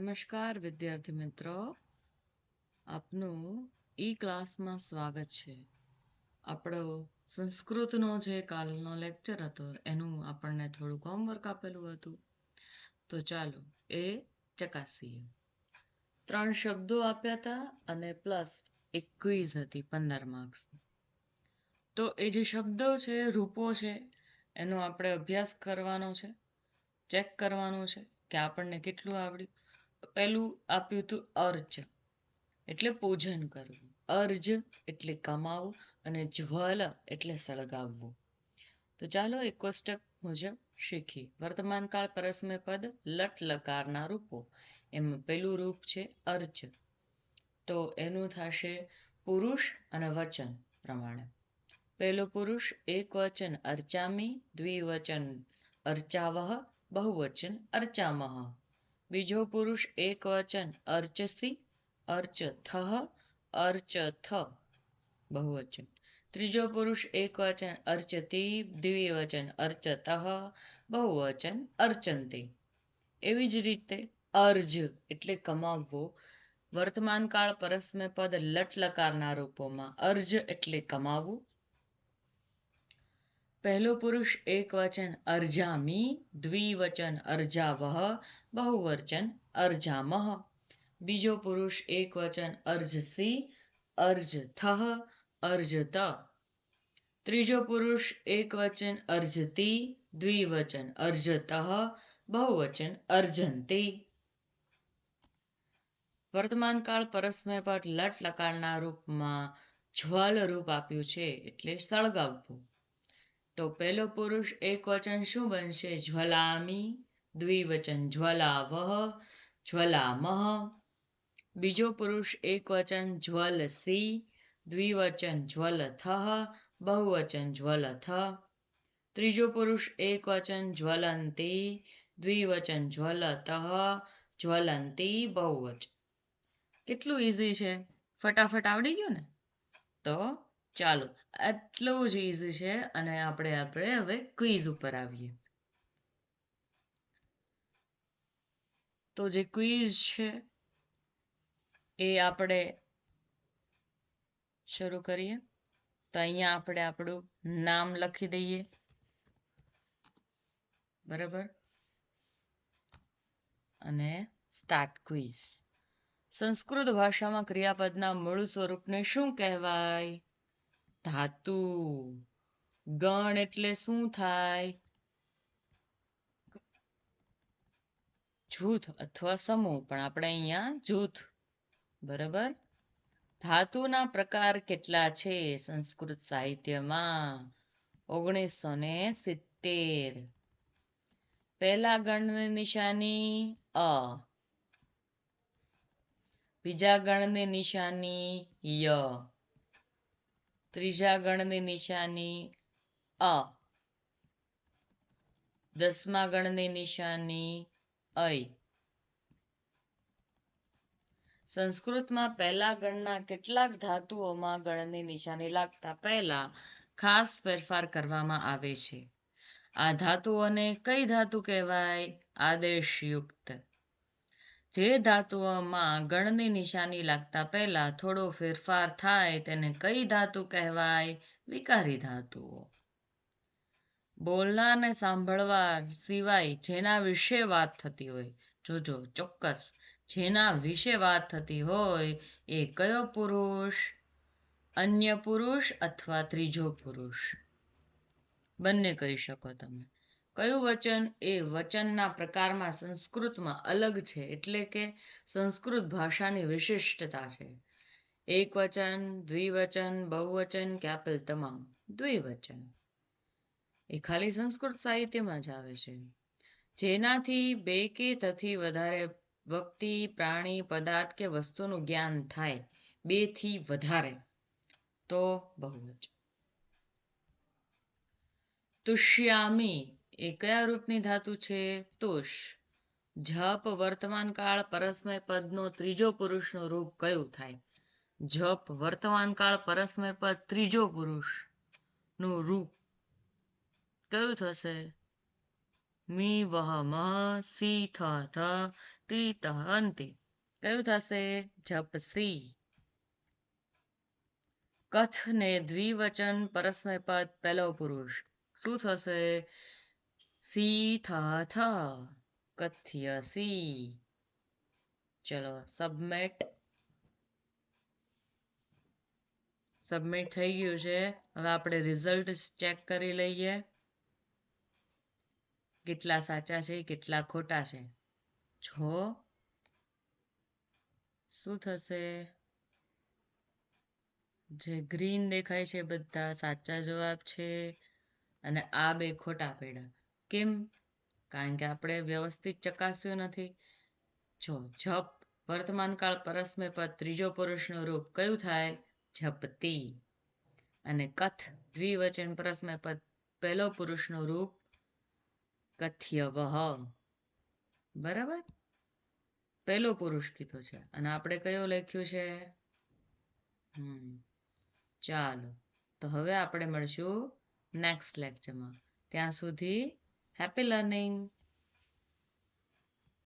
નમસ્કાર, વિદ્યાર્થી મિત્રો. આપનું ઈ ક્લાસમાં સ્વાગત છે. આપણો સંસ્કૃતનો જે કાલનો લેક્ચર હતો, એનું આપણને થોડુંક હોમવર્ક આપેલું હતું. તો ચાલો, એ ચકાસીએ. ત્રણ શબ્દો આપ્યા હતા અને પ્લસ એક ક્વિઝ હતી, પંદર માર્ક્સ તો એ જે શબ્દો છે, રૂપો છે, એનો આપણે અભ્યાસ કરવાનો છે ચેક કરવાનું છે, કે આપણને કેટલું આવડ્યું? પહેલું આપ્યું હતું અર્જ, એટલે પૂજન કરવું. અર્જ એટલે કમાવું અને જ્વલ એટલે સળગાવવું. તો ચાલો એક કોષ્ટક મુજબ શીખી વર્તમાન કાળ પરસ્મય પદ લટ લકારના રૂપો. એમાં પહેલું રૂપ છે અર્ચ તો એનું થશે પુરુષ અને વચન પ્રમાણે. પહેલો પુરુષ એક વચન અર્ચામી, દ્વિવચન અર્ચાવહ, બહુવચન અર્ચામહ. બીજો પુરુષ એક વચન, અર્ચસી અર્ચ થહ અર્ચ થ બહુવચન. ત્રીજો પુરુષ એક વચન, અર્ચતી દ્વિવચન અર્ચતઃ, બહુવચન, અર્ચંતી. એવી જ રીતે અર્જ એટલે કમાવવો. વર્તમાન કાળ પરસ્મય પદ લટ લકારના રૂપોમાં અર્જ એટલે કમાવવું. પહેલો પુરુષ એક વચન અર્જામી, દ્વિવચન અર્જાવહ, બહુવચન અર્જામહ. બીજો પુરુષ એક વચન અર્જસી અર્જથઃ અર્જત. ત્રીજો પુરુષ એક વચન અર્જતી, દ્વિવચન અર્જતઃ, બહુવચન અર્જંતી. વર્તમાન કાળ પરસ્મય પર લટ લકારના રૂપમાં જ્વલ રૂપ આપ્યું છે એટલે સળગાવવું. તો પહેલો પુરુષ એક વચન શું બનશે? જ્વલામી. દ્વિવચન જ્વલાવહ, જ્વલામહ. બીજો પુરુષ એક વચન જ્વલસી. દ્વિવચન જ્વલથઃ બહુવચન જ્વલથ. ત્રીજો પુરુષ એક વચન જ્વલંતી. દ્વિવચન જ્વલત જ્વલંતી બહુવચન કેટલું ઇઝી છે? ફટાફટ આવડી ગયું ને? તો ચાલો, આટલું જ ઈઝી છે અને આપણે આપણે હવે ક્વિઝ ઉપર આવીએ. તો જે ક્વિઝ છે એ આપણે શરૂ કરીએ. તો અહીંયા આપણે આપણું નામ લખી દઈએ. બરાબર? અને સ્ટાર્ટ ક્વિઝ સંસ્કૃત ભાષામાં ક્રિયાપદના મૂળ સ્વરૂપને શું કહેવાય? ધાતુ. ગણ એટલે શું થાય? જૂથ અથવા સમૂહ, પણ આપણે અહીંયા જૂથ. બરાબર? ધાતુના પ્રકાર કેટલા છે? સંસ્કૃત સાહિત્યમાં ઓગણીસો ને સિત્તેર. પહેલા ગણની નિશાની અ. બીજા ગણની નિશાની ય. ત્રીજા ગણની નિશાની અ. દસમા ગણની નિશાની ઐ સંસ્કૃતમાં પહેલા ગણના કેટલાક ધાતુઓમાં ગણની નિશાની લાગતા પહેલા ખાસ ફેરફાર કરવામાં આવે છે. આ ધાતુઓને કઈ ધાતુ કહેવાય? આદેશયુક્ત. જે ધાતુઓમાં ગણની નિશાની લાગતા પહેલા થોડો ફેરફાર થાય તેને કઈ ધાતુ કહેવાય? વિકારી ધાતુઓ. બોલના અને સાંભળવા સિવાય જેના વિશે વાત થતી હોય, જોજો ચોક્કસ જેના વિશે વાત થતી હોય એ કયો પુરુષ? અન્ય પુરુષ અથવા ત્રીજો પુરુષ? બંને કહી શકો તમે. કયું વચન એ વચનના પ્રકારમાં સંસ્કૃતમાં અલગ છે? એટલે કે સંસ્કૃત ભાષાની વિશિષ્ટતા છે. એક વચન, દ્વિવચન, બહુવચન કે આપેલ તમામ દ્વિવચન. એ ખાલી સંસ્કૃત સાહિત્યમાં જ આવે છે. જેનાથી બે કે તેથી વધારે વ્યક્તિ, પ્રાણી, પદાર્થ કે વસ્તુનું જ્ઞાન થાય બેથી વધારે. તો બહુવચન. તુષ્યામી એ કયા રૂપની ધાતુ છે? તુષ. જપ વર્તમાન કાળ પરસ્મય પદનો ત્રીજો પુરુષનું રૂપ કયું થાય? જપ વર્તમાન કાળ પરસ્મય પદ ત્રીજો પુરુષનું રૂપ કયું થશે? મી વહ મહ સી થ થ જપતી કયું થશે? જપસી કથ ને દ્વિવચન પરસ્મય પદ પહેલો પુરુષ. શું થશે? થા કથ્યસી ચલો સબમિટ સબમિટ થઈ ગયું છે. હવે આપણે રિઝલ્ટ ચેક કરી લઈએ. કેટલા સાચા છે, કેટલા ખોટા છે. છ શું થશે? જે ગ્રીન દેખાય છે બધા સાચા જવાબ છે અને આ બે ખોટા પડ્યા. કેમ? કારણ કે આપણે વ્યવસ્થિત ચકાસ્યું નથી. જો જપ, વર્તમાન કાળ પરસ્મય પદ, ત્રીજો પુરુષનું રૂપ કયું થાય? જપતી. અને કથ, દ્વિવચન પરસ્મે પદ, પહેલો પુરુષનું રૂપ કથ્યવહ. બરાબર? પહેલો પુરુષ કીધો છે. અને આપણે કયો લખ્યું છે? ચાલો. તો હવે આપણે મળશું નેક્સ્ટ લેક્ચરમાં ત્યાં સુધી happy learning.